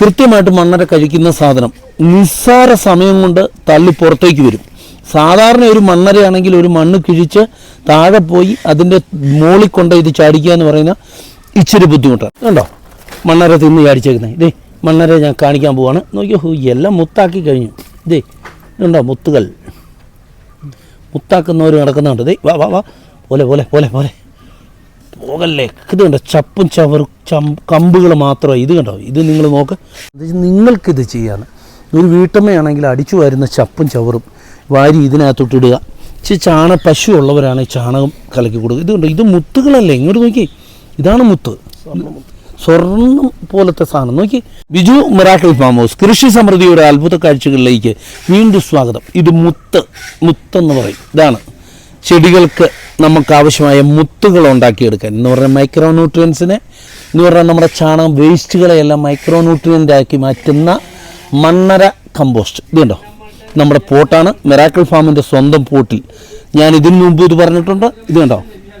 കൃത്യമായിട്ട് മണ്ണര കഴിക്കുന്ന സാധനം. നിസ്സാര സമയം കൊണ്ട് തള്ളി പുറത്തേക്ക് വരും. സാധാരണ ഒരു മണ്ണരയാണെങ്കിൽ ഒരു മണ്ണ് കിഴിച്ച് താഴെ പോയി അതിന്റെ മോളിൽ കൊണ്ട് ഇത് ചാടിക്കുക എന്ന് പറയുന്ന ഇച്ചിരി ബുദ്ധിമുട്ടാണ്. കണ്ടോ? മണ്ണര തിന്ന് ചാടിച്ചേക്കുന്നത് ഇതേ മണ്ണര ഞാൻ കാണിക്കാൻ പോവാണ്. നോക്കിയോ? എല്ലാം മുത്താക്കി കഴിഞ്ഞു. ഇതേ കണ്ടോ മുത്തുകൾ മുത്താക്കുന്നവർ നടക്കുന്നുണ്ട്. ദേ വാ വാ വാ. പോലെ പോലെ പോലെ പോലെ. പോകല്ലേ ഇത് കണ്ടോ? ചപ്പും ചവറും ചം കമ്പുകൾ മാത്രമേ ഇത് കണ്ടോ? ഇത് നിങ്ങൾ നോക്ക്. നിങ്ങൾക്കിത് ചെയ്യാന്ന് ഒരു വീട്ടമ്മയാണെങ്കിൽ അടിച്ചു വരുന്ന ചപ്പും ചവറും വാരി ഇതിനകത്തോട്ടിടുക ഇച്ചിരി ചാണ പശു ഉള്ളവരാണ് ചാണകം കലക്കി കൊടുക്കുക. ഇത് കണ്ടോ? ഇത് മുത്തുകളല്ലേ? ഇങ്ങോട്ട് നോക്കി. ഇതാണ് മുത്ത്. സ്വർണം പോലത്തെ സാധനം. നോക്കി. Biju miracle farm house. കൃഷി സമൃദ്ധിയുടെ അത്ഭുത കാഴ്ചകളിലേക്ക് വീണ്ടും സ്വാഗതം. ഇത് മുത്ത്. മുത്തെന്ന് പറയും. ഇതാണ്. ചെടികൾക്ക് നമുക്ക് ആവശ്യമായ മുത്തുകൾ ഉണ്ടാക്കിയെടുക്കാൻ. എന്ന് പറഞ്ഞാൽ മൈക്രോ ന്യൂട്രിയൻസിനെ എന്ന് പറഞ്ഞാൽ നമ്മുടെ ചാണകം വേസ്റ്റുകളെയെല്ലാം മൈക്രോ ന്യൂട്രിയന്റ് ആക്കി മാറ്റുന്ന മണ്ണര കമ്പോസ്റ്റ് ഇതുണ്ടോ നമ്മുടെ പോട്ടാണ്. മിറാക്കിൾ ഫാമിന്റെ സ്വന്തം പോട്ടിൽ. ഞാൻ ഇതിന് മുമ്പ് ഇത് പറഞ്ഞിട്ടുണ്ട്. ഇത് കണ്ടോ?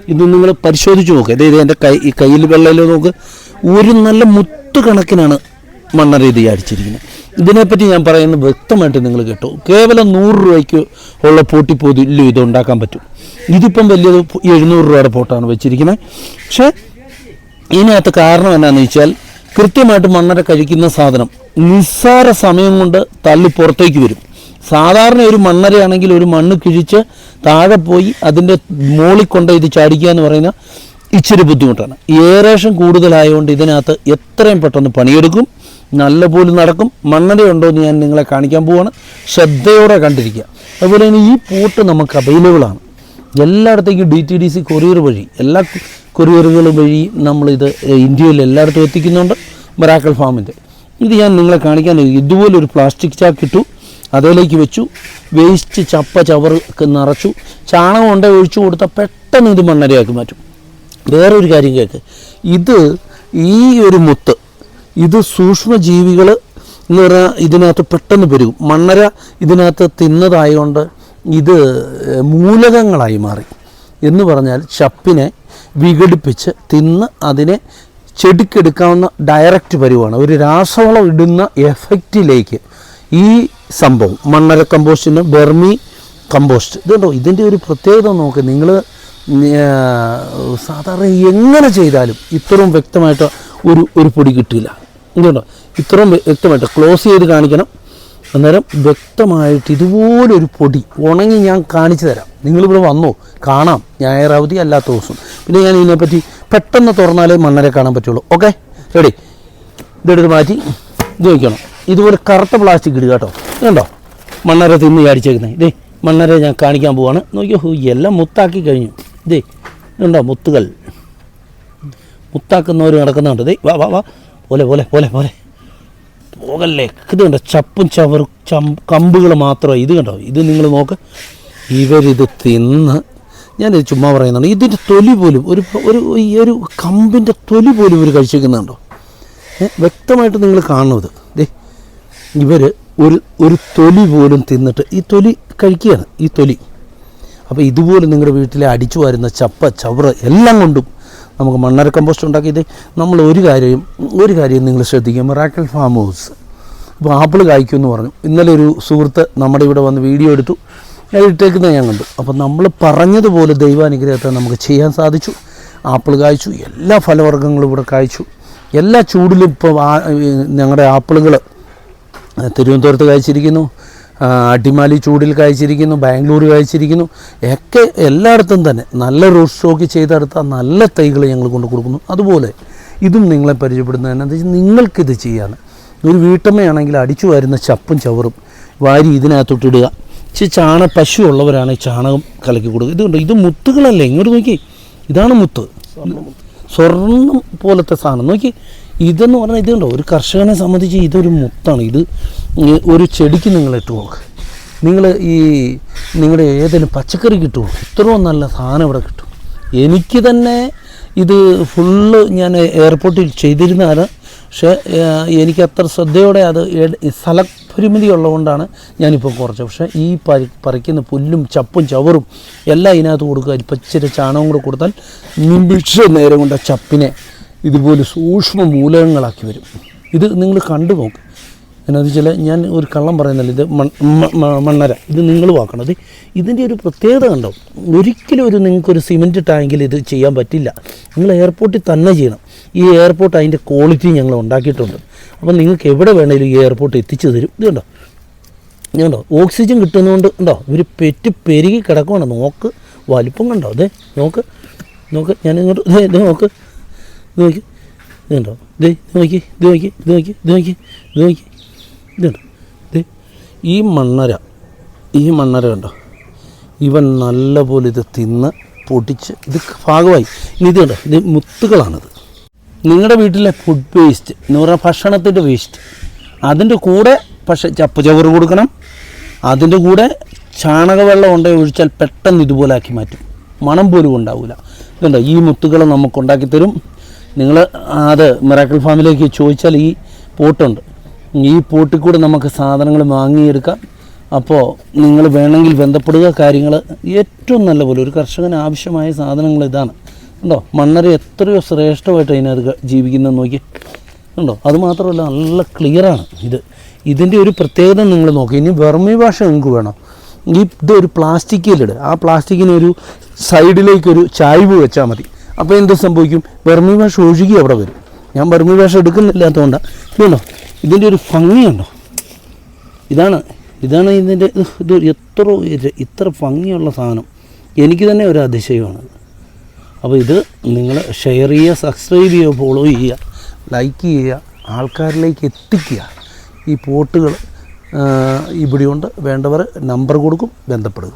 ഇത് നിങ്ങൾ പരിശോധിച്ച് നോക്കുക അതായത് എന്റെ കൈ ഈ കയ്യിൽ വെള്ളയിൽ നോക്ക്. ഒരു നല്ല മുത്ത് കണക്കിനാണ് മണ്ണര ഇത് അടിച്ചിരിക്കുന്നത്. ഇതിനെപ്പറ്റി ഞാൻ പറയുന്നത് വ്യക്തമായിട്ട് നിങ്ങൾ കേട്ടോ. കേവലം നൂറ് രൂപയ്ക്ക് ഉള്ള പൂട്ടിപ്പോതിലും ഇത് ഉണ്ടാക്കാൻ പറ്റും. ഇതിപ്പം വലിയത് എഴുന്നൂറ് രൂപയുടെ പോട്ടാണ് വെച്ചിരിക്കുന്നത്. പക്ഷേ ഇതിനകത്ത് കാരണം എന്നാന്ന് വെച്ചാൽ കൃത്യമായിട്ട് മണ്ണര കഴിക്കുന്ന സാധനം നിസ്സാര സമയം കൊണ്ട് തള്ളി പുറത്തേക്ക് വരും. സാധാരണ ഒരു മണ്ണരയാണെങ്കിൽ ഒരു മണ്ണ് കിഴിച്ച് താഴെ പോയി അതിന്റെ മോളിൽ കൊണ്ട് ഇത് ചാടിക്കുക എന്ന് പറയുന്ന ഇച്ചിരി ബുദ്ധിമുട്ടാണ്. ഏറേഷൻ കൂടുതലായതുകൊണ്ട് ഇതിനകത്ത് എത്രയും പെട്ടെന്ന് പണിയെടുക്കും. നല്ല പോലും നടക്കും. മണ്ണടയുണ്ടോ ഉണ്ടോ എന്ന് ഞാൻ നിങ്ങളെ കാണിക്കാൻ പോവാണ്. ശ്രദ്ധയോടെ കണ്ടിരിക്കുക. അതുപോലെ തന്നെ ഈ പോട്ട് നമുക്ക് അവൈലബിളാണ് എല്ലായിടത്തേക്കും D T D C courier വഴി എല്ലാ കൊറിയറുകൾ വഴി നമ്മളിത് ഇന്ത്യയിൽ എല്ലായിടത്തും എത്തിക്കുന്നുണ്ട്. മറാക്കൽ ഫാമിന്റെ ഇത് ഞാൻ നിങ്ങളെ കാണിക്കാൻ ഇതുപോലൊരു പ്ലാസ്റ്റിക് ചാക്ക് ഇട്ടു. അതിലേക്ക് വെച്ചു. വേസ്റ്റ് ചപ്പ ചവർക്ക് നിറച്ചു. ചാണകം കൊണ്ട് ഒഴിച്ചു കൊടുത്താൽ പെട്ടെന്ന് ഇത് മണ്ണരയാക്കി മാറ്റും. വേറൊരു കാര്യം കേൾക്ക് ഇത് ഈ ഒരു മുത്ത് ഇത് സൂക്ഷ്മജീവികൾ എന്ന് പറഞ്ഞാൽ ഇതിനകത്ത് പെട്ടെന്ന് പെരുകും. മണ്ണര ഇതിനകത്ത് തിന്നതായതുകൊണ്ട് ഇത് മൂലകങ്ങളായി മാറി. എന്ന് പറഞ്ഞാൽ ചപ്പിനെ വിഘടിപ്പിച്ച് തിന്ന് അതിനെ ചെടിക്കെടുക്കാവുന്ന ഡയറക്റ്റ് പരിവാണ്. ഒരു രാസവളം ഇടുന്ന എഫക്റ്റിലേക്ക് ഈ സംഭവം മണ്ണര കമ്പോസ്റ്റിന് ബെർമി കമ്പോസ്റ്റ് ഇതുണ്ടോ ഇതിന്റെ ഒരു പ്രത്യേകത നോക്ക്. നിങ്ങൾ സാധാരണ എങ്ങനെ ചെയ്താലും ഇത്രയും വ്യക്തമായിട്ട് ഒരു ഒരു പൊടി കിട്ടില്ല. ഇതുണ്ടോ ഇത്രയും വ്യക്തമായിട്ട് ക്ലോസ് ചെയ്ത് കാണിക്കണം. അന്നേരം വ്യക്തമായിട്ട് ഇതുപോലൊരു പൊടി ഉണങ്ങി ഞാൻ കാണിച്ചു തരാം. നിങ്ങളിവിടെ വന്നോ? കാണാം. ഞായർ അവധി അല്ലാത്ത ദിവസം. പിന്നെ ഞാൻ ഇതിനെപ്പറ്റി പെട്ടെന്ന് തുറന്നാലേ മണ്ണരെ കാണാൻ പറ്റുള്ളൂ. ഓക്കെ റെഡി ഇതെടുത്ത് മാറ്റി. ഇത് വയ്ക്കണം ഇതുപോലെ കറുത്ത പ്ലാസ്റ്റിക് ഇടുക കേട്ടോ. ഇതുണ്ടോ മണ്ണര തിന്ന് ചാടിച്ചേക്കുന്നത് ഇതേ മണ്ണര ഞാൻ കാണിക്കാൻ പോവാണ്. നോക്കിയോ? എല്ലാം മുത്താക്കി കഴിഞ്ഞു. ഇതേ ഇതുണ്ടോ മുത്തുകൾ മുത്താക്കുന്നവർ നടക്കുന്നുണ്ട്. ദേ വാ വാ വാ. പോലെ പോലെ പോലെ പോലെ. പോകല്ലേ ഇത് കണ്ടോ? ചപ്പും ചവറും ചം കമ്പുകൾ മാത്രമേ ഇത് കണ്ടോ? ഇത് നിങ്ങൾ നോക്ക്. ഇവരിത് തിന്ന്. ഞാനിത് ചുമ്മാ പറയുന്നുണ്ട് ഇതിന്റെ തൊലി പോലും ഒരു ഒരു ഈ ഒരു കമ്പിന്റെ തൊലി പോലും ഇവർ കഴിച്ചിരിക്കുന്നുണ്ടോ വ്യക്തമായിട്ട് നിങ്ങൾ കാണുന്നത്. ദേ ഇവർ ഒരു ഒരു തൊലി പോലും തിന്നിട്ട് ഈ തൊലി കഴിക്കുകയാണ്. ഈ തൊലി. അപ്പോൾ ഇതുപോലെ നിങ്ങളുടെ വീട്ടിലെ അടിച്ചു വരുന്ന ചപ്പ ചവറ് എല്ലാം കൊണ്ടും നമുക്ക് മണ്ണര കമ്പോസ്റ്റ് ഉണ്ടാക്കിയത് നമ്മൾ ഒരു കാര്യം ഒരു കാര്യം നിങ്ങൾ ശ്രദ്ധിക്കുക. മിറാക്കൽ ഫാം ഹൗസ് ഇപ്പോൾ ആപ്പിൾ കായ്ക്കുമെന്ന് പറഞ്ഞു. ഇന്നലെ ഒരു സുഹൃത്ത് നമ്മുടെ ഇവിടെ വന്ന് വീഡിയോ എടുത്തു. അത് ഇട്ടേക്കുന്നത് ഞാൻ കണ്ടു. അപ്പോൾ നമ്മൾ പറഞ്ഞതുപോലെ ദൈവാനുഗ്രഹത്തെ നമുക്ക് ചെയ്യാൻ സാധിച്ചു. ആപ്പിൾ കായ്ച്ചു. എല്ലാ ഫലവർഗങ്ങളും ഇവിടെ കായ്ച്ചു. എല്ലാ ചൂടിലും ഇപ്പോൾ ഞങ്ങളുടെ ആപ്പിളുകൾ തിരുവനന്തപുരത്ത് കായ്ച്ചിരിക്കുന്നു. അടിമാലി ചൂടിൽ കഴിച്ചിരിക്കുന്നു ബാംഗ്ലൂർ കഴിച്ചിരിക്കുന്നു ഒക്കെ എല്ലായിടത്തും തന്നെ നല്ല റൂട്ട് സ്റ്റോക്ക് ചെയ്തെടുത്ത നല്ല തൈകൾ ഞങ്ങൾ കൊണ്ട് കൊടുക്കുന്നു. അതുപോലെ ഇതും നിങ്ങളെ പരിചയപ്പെടുന്നത് എന്താ വെച്ചാൽ നിങ്ങൾക്കിത് ചെയ്യാണ്. ഒരു വീട്ടമ്മയാണെങ്കിൽ അടിച്ചു വരുന്ന ചപ്പും ചവറും വാരി ഇതിനകത്തൊട്ടിടുക ഇച്ചിരി ചാണ പശു ഉള്ളവരാണ് ചാണകം കലക്കി കൊടുക്കുക. ഇതുണ്ട് ഇത് മുത്തുകളല്ലേ? ഇങ്ങോട്ട് നോക്കി. ഇതാണ് മുത്ത്. സ്വർണം പോലത്തെ സാധനം. നോക്കി. ഇതെന്ന് പറഞ്ഞാൽ ഇതുണ്ടോ? ഒരു കർഷകനെ സംബന്ധിച്ച് ഇതൊരു മുത്താണ്. ഇത് ഒരു ചെടിക്ക് നിങ്ങൾ ഇട്ട് നോക്ക് നിങ്ങൾ ഈ നിങ്ങളുടെ ഏതെങ്കിലും പച്ചക്കറി കിട്ടുമോ ഇത്രയും നല്ല സാധനം ഇവിടെ കിട്ടും. എനിക്ക് തന്നെ ഇത് ഫുള്ള് ഞാൻ എയർപോർട്ടിൽ ചെയ്തിരുന്നതാണ് പക്ഷേ എനിക്ക് അത്ര ശ്രദ്ധയോടെ അത് സ്ഥല സ്ഥലപരിമിതി ഉള്ളതുകൊണ്ടാണ് ഞാനിപ്പോൾ കുറച്ച് പക്ഷേ ഈ പരി പറിക്കുന്ന പുല്ലും ചപ്പും ചവറും എല്ലാം ഇതിനകത്ത് കൊടുക്കുക. ഇപ്പം ഇച്ചിരി ചാണകം കൂടെ കൊടുത്താൽ നിമിഷ നേരം കൊണ്ട് ആ ചപ്പിനെ ഇതുപോലെ സൂക്ഷ്മ മൂലകങ്ങളാക്കി വരും. ഇത് നിങ്ങൾ കണ്ടു നോക്ക്. എന്നാന്ന് വെച്ചാൽ ഞാൻ ഒരു കള്ളം പറയുന്നില്ല ഇത് മണ്ണര. ഇത് നിങ്ങൾ വാക്കണത്. ഇത് ഇതിന്റെ ഒരു പ്രത്യേകത കണ്ടോ? ഒരിക്കലും ഒരു നിങ്ങൾക്കൊരു സിമെന്റ് ടാങ്കിൽ ഇത് ചെയ്യാൻ പറ്റില്ല. നിങ്ങൾ എയർപോർട്ടിൽ തന്നെ ചെയ്യണം. ഈ എയർപോർട്ട് അതിന്റെ ക്വാളിറ്റി ഞങ്ങൾ ഉണ്ടാക്കിയിട്ടുണ്ട്. അപ്പം നിങ്ങൾക്ക് എവിടെ വേണമെങ്കിലും ഈ എയർപോർട്ട് എത്തിച്ചു തരും. ഇത് കണ്ടോ? ഇതുണ്ടോ ഓക്സിജൻ കിട്ടുന്നതുകൊണ്ട് ഉണ്ടോ ഇവർ പെറ്റ് പെരുകി കിടക്കുവാണ്. നോക്ക്. വലിപ്പം കണ്ടോ? അതെ നോക്ക്. നോക്ക്. ഞാൻ ഇങ്ങോട്ട് നോക്ക്. ഇത് നോക്കി. ഇതുണ്ടോ? ദേ ഇത് നോക്കി ഇത് നോക്കി ഇത് നോക്കി ഇത് നോക്കി ഇത് നോക്കി. ഇതുണ്ടോ? ദേ ഈ മണ്ണര ഈ മണ്ണര കണ്ടോ? ഇവൻ നല്ലപോലെ ഇത് തിന്ന് പൊടിച്ച് ഇത് ഭാഗമായി ഇനി ഇത് കണ്ടോ? ഇത് മുത്തുകളാണിത്. നിങ്ങളുടെ വീട്ടിലെ ഫുഡ് വേസ്റ്റ് എന്ന് പറഞ്ഞാൽ ഭക്ഷണത്തിന്റെ വേസ്റ്റ് അതിന്റെ കൂടെ പക്ഷേ ചപ്പ് ചവറ് കൊടുക്കണം. അതിന്റെ കൂടെ ചാണകവെള്ളം ഉണ്ടെ ഒഴിച്ചാൽ പെട്ടെന്ന് ഇതുപോലെ ആക്കി മാറ്റും. മണം പോലും ഉണ്ടാവില്ല. ഇതുണ്ടോ? ഈ മുത്തുകൾ നമുക്ക് ഉണ്ടാക്കി തരും. നിങ്ങൾ അത് മിറാക്കിൾ ഫാമിലേക്ക് ചോദിച്ചാൽ ഈ പോട്ടുണ്ട്. ഈ പോട്ടിൽ കൂടെ നമുക്ക് സാധനങ്ങൾ വാങ്ങിയെടുക്കാം. അപ്പോൾ നിങ്ങൾ വേണമെങ്കിൽ ബന്ധപ്പെടുക. കാര്യങ്ങൾ ഏറ്റവും നല്ല പോലെ ഒരു കർഷകന് ആവശ്യമായ സാധനങ്ങൾ ഇതാണ്. ഉണ്ടോ മണ്ണര എത്രയോ ശ്രേഷ്ഠമായിട്ട് അതിനകത്ത് ജീവിക്കുന്നത് നോക്കി. ഉണ്ടോ അതുമാത്രമല്ല നല്ല ക്ലിയറാണ് ഇത്. ഇതിന്റെ ഒരു പ്രത്യേകത നിങ്ങൾ നോക്കി. ഇനി വെർമി ഭാഷ നിങ്ങൾക്ക് വേണം. ഈ ഇതൊരു പ്ലാസ്റ്റിക്കിലിട് ആ പ്ലാസ്റ്റിക്കിനൊരു സൈഡിലേക്കൊരു ചായ്വ് വെച്ചാൽ മതി. അപ്പോൾ എന്ത് സംഭവിക്കും? ബർമി ഭാഷ ഒഴുകി അവിടെ വരും. ഞാൻ ബർമി ഭാഷ എടുക്കുന്നില്ലാത്തതുകൊണ്ടാണ് ഇതുണ്ടോ? ഇതിന്റെ ഒരു ഭംഗിയുണ്ടോ? ഇതാണ് ഇതാണ് ഇതിന്റെ ഇത് എത്ര ഇത്ര ഭംഗിയുള്ള സാധനം. എനിക്ക് തന്നെ ഒരു അതിശയമാണ്. അപ്പോൾ ഇത് നിങ്ങൾ ഷെയർ ചെയ്യുക സബ്സ്ക്രൈബ് ചെയ്യുക ഫോളോ ചെയ്യുക ലൈക്ക് ചെയ്യുക ആൾക്കാരിലേക്ക് എത്തിക്കുക. ഈ പോട്ടുകൾ ഇവിടെയുണ്ട് വേണ്ടവർ നമ്പർ കൊടുക്കും ബന്ധപ്പെടുക.